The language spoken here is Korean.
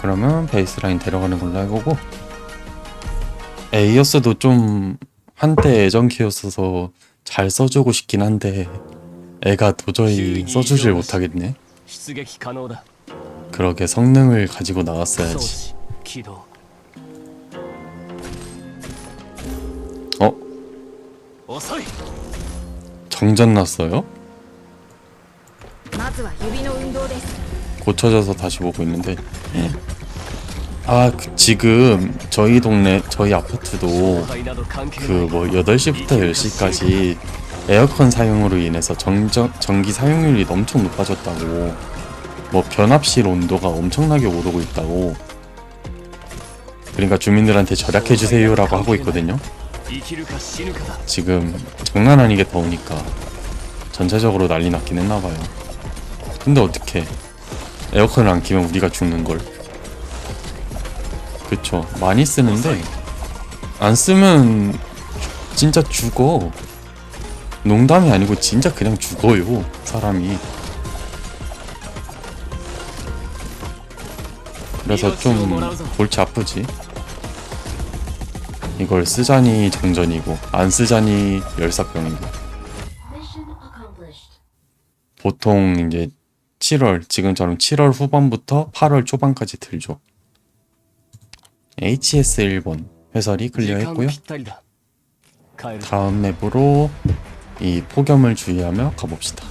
그러면 베이스라인 데려가는 걸로 해보고. 에이어스도 좀 한때 애정키였어서 잘 써주고 싶긴 한데 애가 도저히 써주질 못하겠네. 그러게 성능을 가지고 나왔어야지. 어? 정전 났어요? 고쳐져서 다시 보고 있는데. 아 그 지금 저희 동네 저희 아파트도 그 뭐 8시부터 10시까지 에어컨 사용으로 인해서 정전, 전기 사용률이 엄청 높아졌다고. 뭐 변압실 온도가 엄청나게 오르고 있다고. 그러니까 주민들한테 절약해주세요 라고 하고 있거든요. 지금 장난 아니게 더우니까 전체적으로 난리 났긴 했나봐요. 근데 어떻게 에어컨을 안 키면 우리가 죽는걸. 그쵸. 많이 쓰는데 안 쓰면 주- 진짜 죽어. 농담이 아니고 진짜 그냥 죽어요 사람이. 그래서 좀 골치 아프지. 이걸 쓰자니 정전이고 안 쓰자니 열사병이고. 보통 이제 7월 지금처럼 7월 후반부터 8월 초반까지 들죠 HS 일본 회설이 클리어했고요. 다음 맵으로 이 폭염을 주의하며 가봅시다.